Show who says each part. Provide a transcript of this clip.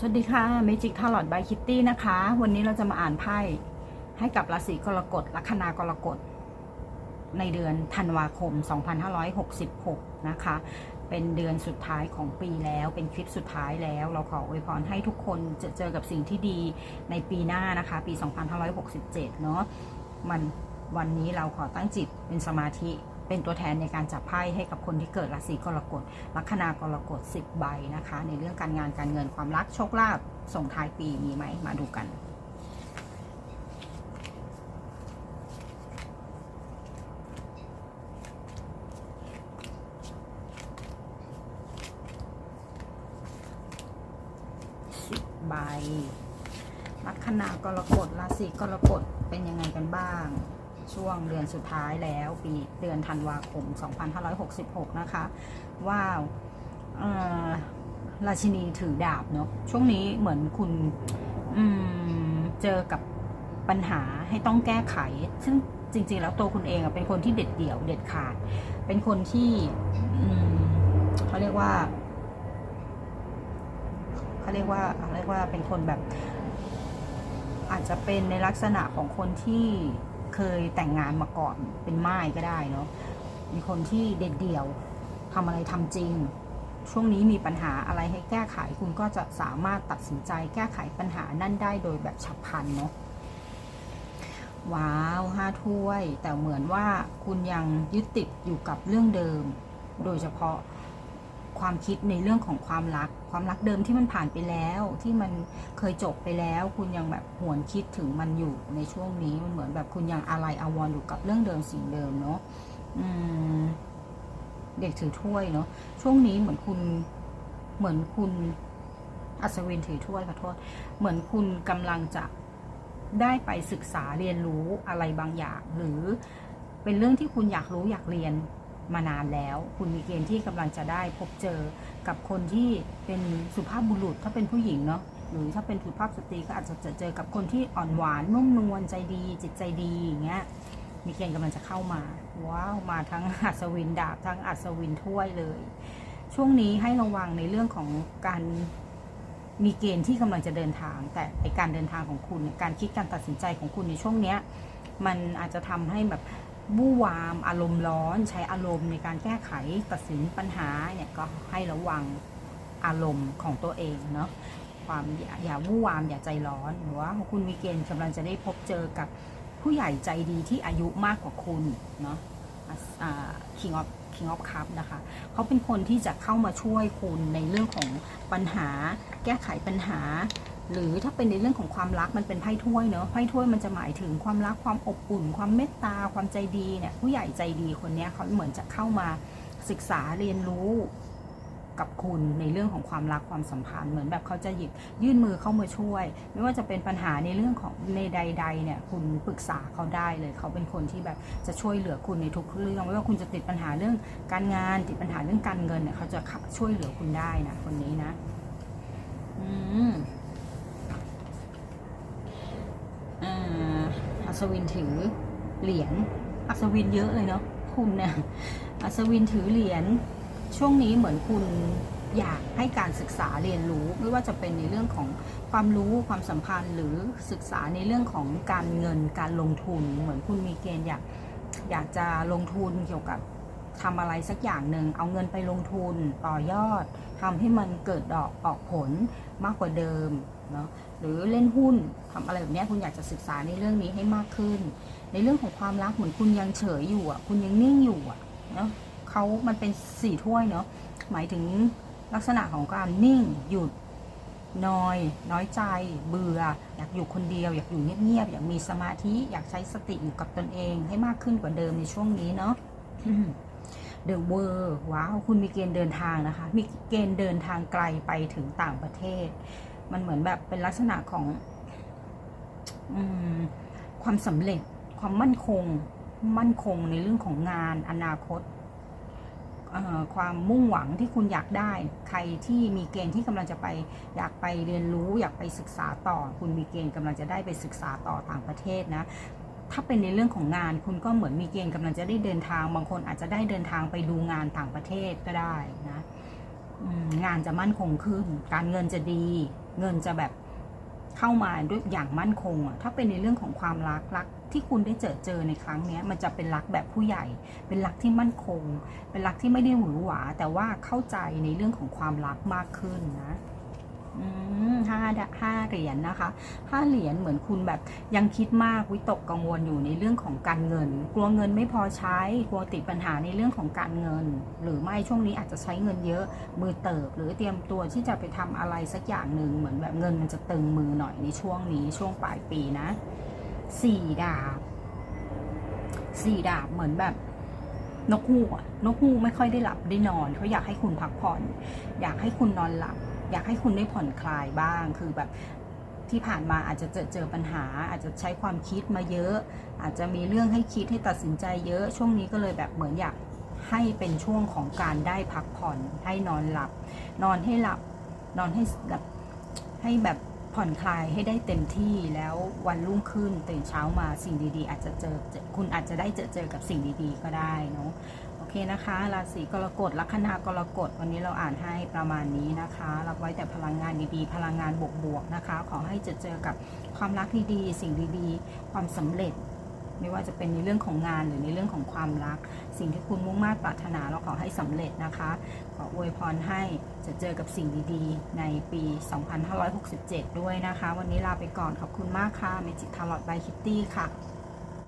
Speaker 1: สวัสดีค่ะ Magic Tarot by Kitty นะคะ วันนี้เราจะมาอ่านไพ่ให้กับราศีกรกฎลัคนากรกฎในเดือนธันวาคม 2566 นะคะ เป็นเดือนสุดท้ายของปีแล้ว เป็นคลิปสุดท้ายแล้ว เราขออวยพรให้ทุกคนจะเจอกับสิ่งที่ดีในปีหน้านะคะ ปี 2567 เนาะ มันวันนี้เราขอตั้งจิตเป็นสมาธิ เป็นตัวแทนในการจับไพ่ให้กับคนที่เกิดราศีกรกฎลัคนากรกฎ10 ใบนะคะ ในเรื่องการงานการเงินความรักโชคลาภส่งท้ายปีมีไหมมาดูกันสิบใบลัคนากรกฎราศีกรกฎเป็นยังไงกันบ้าง ช่วงเดือนสุดท้ายแล้วปีเดือนธันวาคม 2566 นะคะว้าวเอ่อราชินีถือดาบเนาะช่วงนี้เหมือนคุณเจอกับปัญหาให้ต้องแก้ไข ซึ่งจริง ๆ แล้วตัวคุณเองเป็นคนที่เด็ดเดี่ยว เด็ดขาด เป็นคนที่เขาเรียกว่าเขาเรียกว่าเขาเรียกว่าเป็นคนแบบอาจจะเป็นในลักษณะของคนที่ เคยแต่งงานมาก่อนเป็นไม้ก็ได้เนาะมีคนที่เด็ดเดี่ยวทำอะไรทำจริง ช่วงนี้มีปัญหาอะไรให้แก้ไขคุณก็จะสามารถตัดสินใจแก้ไขปัญหานั่นได้โดยแบบฉับพลันเนาะว้าวห้าถ้วย แต่เหมือนว่าคุณยังยึดติดอยู่กับเรื่องเดิม โดยเฉพาะ ความคิดในเรื่องของความรัก ความรักเดิมที่มันผ่านไปแล้ว ที่มันเคยจบไปแล้ว คุณยังแบบหวนคิดถึงมันอยู่ในช่วงนี้มันเหมือนแบบคุณยังอะไรอาวรณ์อยู่กับเรื่องเดิมสิ่งเดิมเนาะอืมเด็กถือถ้วยเนาะช่วงนี้เหมือนคุณเหมือนคุณอัศวินถือถ้วยขอโทษ เหมือนคุณกำลังจะได้ไปศึกษาเรียนรู้อะไรบางอย่าง หรือเป็นเรื่องที่คุณอยากรู้อยากเรียน มานานแล้ว คุณมีเกณฑ์ที่กำลังจะได้พบเจอกับคนที่เป็นสุภาพบุรุษถ้าเป็นผู้หญิงเนาะหรือถ้าเป็นสุภาพสตรีก็อาจจะเจอเจอกับคนที่อ่อนหวานนุ่มนวลใจดี จิตใจดีอย่างเงี้ยมีเกณฑ์กำลังจะเข้ามาว้าวมาทั้งอัศวินดาบทั้งอัศวินถ้วยเลย ช่วงนี้ให้ระวังในเรื่องของการมีเกณฑ์ที่กำลังจะเดินทาง แต่ไอการเดินทางของคุณ การคิดการตัดสินใจของคุณในช่วงเนี้ยมันอาจจะทำให้แบบ บู้วามอารมณ์ร้อน ใช้อารมณ์ในการแก้ไขตัดสินปัญหาเนี่ยก็ให้ระวังอารมณ์ของตัวเองเนาะความอย่าอย่าวู่วามอย่าใจร้อนหรือว่าคุณมีเกณฑ์กำลังจะได้พบเจอกับผู้ใหญ่ใจดีที่อายุมากกว่าคุณเนาะอ่า King of King of Cup นะคะเขาเป็นคนที่จะเข้ามาช่วยคุณในเรื่องของปัญหา แก้ไขปัญหา หรือถ้าเป็นในเรื่องของความรักมันเป็นไพ่ถ้วยเนาะไพ่ถ้วยมันจะหมายถึงความรักความอบอุ่น ความเมตตา ความใจดีเนี่ยผู้ใหญ่ใจดีคนนี้เขาเหมือนจะเข้ามาศึกษาเรียนรู้กับคุณในเรื่องของความรักความสัมพันธ์เหมือนแบบเขาจะหยิบยื่นมือเข้ามาช่วย ไม่ว่าจะเป็นปัญหาในเรื่องของในใด ๆ เนี่ย คุณปรึกษาเขาได้เลย เขาเป็นคนที่แบบจะช่วยเหลือคุณในทุกเรื่องไม่ว่าคุณจะติดปัญหาเรื่องการงานติดปัญหาเรื่องการเงินเนี่ยเขาจะช่วยเหลือคุณได้นะคนนี้นะ อืมอ่าอั ศวินถือเหรียญ อัศวินเยอะเลยเนาะคุณเนี่ย อัศวินถือเหรียญ ช่วงนี้เหมือนคุณอยากให้การศึกษาเรียนรู้ไม่ว่าจะเป็นในเรื่องของความรู้ความสัมพันธ์หรือศึกษาในเรื่องของการเงินการลงทุน เหมือนคุณมีเกณฑ์อยากอยากจะลงทุนเกี่ยวกับ ทำอะไรสักอย่างหนึ่งเอาเงินไปลงทุนต่อยอดทำให้มันเกิดดอกออกผลมากกว่าเดิมเนาะหรือเล่นหุ้นทำอะไรแบบนี้คุณอยากจะศึกษาในเรื่องนี้ให้มากขึ้น ในเรื่องของความรักเหมือนคุณยังเฉยอยู่อะ คุณยังนิ่งอยู่อะเนาะเขามันเป็นสี่ถ้วยเนาะหมายถึงลักษณะของการนิ่งหยุดนอย น้อยใจ เบื่อ อยากอยู่คนเดียว อยากอยู่เงียบๆ อยากมีสมาธิ อยากใช้สติอยู่กับตนเองให้มากขึ้นกว่าเดิมในช่วงนี้เนาะ เดอะเวอร์ว้าวคุณมีเกณฑ์เดินทางนะคะ มีเกณฑ์เดินทางไกลไปถึงต่างประเทศ มันเหมือนแบบเป็นลักษณะของอความสำเร็จความมั่นคง มั่นคงในเรื่องของงานอนาคตความมุ่งหวังที่คุณอยากได้ ใครที่มีเกณฑ์ที่กำลังจะไปอยากไปเรียนรู้ อยากไปศึกษาต่อ คุณมีเกณฑ์กำลังจะได้ไปศึกษาต่อต่างประเทศนะ ถ้าเป็นในเรื่องของงาน คุณก็เหมือนมีเกณฑ์กำลังจะได้เดินทาง บางคนอาจจะได้เดินทางไปดูงานต่างประเทศก็ได้นะงานจะมั่นคงขึ้น การเงินจะดี เงินจะแบบเข้ามาด้วยอย่างมั่นคงอะถ้าเป็นในเรื่องของความรักรักที่คุณได้เจอเจอในครั้งนี้มันจะเป็นรักแบบผู้ใหญ่ เป็นรักที่มั่นคง เป็นรักที่ไม่ได้หวือหวา แต่ว่าเข้าใจในเรื่องของความรักมากขึ้นนะ ห้าดห้าเหรียญนะคะห้าเหรียญเหมือนคุณแบบยังคิดมากวิตกกังวลอยู่ในเรื่องของการเงิน กลัวเงินไม่พอใช้กลัวติดปัญหาในเรื่องของการเงิน หรือไม่ช่วงนี้อาจจะใช้เงินเยอะมือเติบ หรือเตรียมตัวที่จะไปทำอะไรสักอย่างหนึ่งเหมือนแบบเงินมันจะตึงมือหน่อยในช่วงนี้ช่วงปลายปีนะสี่ดาบสี่ดาบเหมือนแบบนกฮูกนกฮูกไม่ค่อยได้หลับได้นอนเขาอยากให้คุณพักผ่อน อยากให้คุณนอนหลับ อยากให้คุณได้ผ่อนคลายบ้าง คือแบบที่ผ่านมาอาจจะเจอเจอปัญหา อาจจะใช้ความคิดมาเยอะ อาจจะมีเรื่องให้คิดให้ตัดสินใจเยอะ ช่วงนี้ก็เลยแบบเหมือนอยากให้เป็นช่วงของการได้พักผ่อนให้นอนหลับ นอนให้หลับ นอนให้แบบให้แบบผ่อนคลายให้ได้เต็มที่แล้ววันรุ่งขึ้นตื่นเช้ามาสิ่งดีๆ อาจจะเจอคุณอาจจะได้เจอเจอกับสิ่งดีๆ ก็ได้เนาะ นะคะราศีกรกฎลัคนากรกฎวันนี้เราอ่านให้ประมาณนี้นะคะ รับไว้แต่พลังงานดีๆ พลังงานบวกๆนะคะ ขอให้เจอเจอกับความรักที่ดีสิ่งดีๆ ความสำเร็จ ไม่ว่าจะเป็นในเรื่องของงานหรือในเรื่องของความรัก สิ่งที่คุณมุ่งมา่ปรารถนาเราขอให้สำเร็จนะคะ ขออวยพรให้จะเจอกับสิ่งดีๆ ในปี 2567 ด้วยนะคะ วันนี้ลาไปก่อนขอบคุณมากค่ะเมจิกทาร์ลอตบายคิตตี้ค่ะ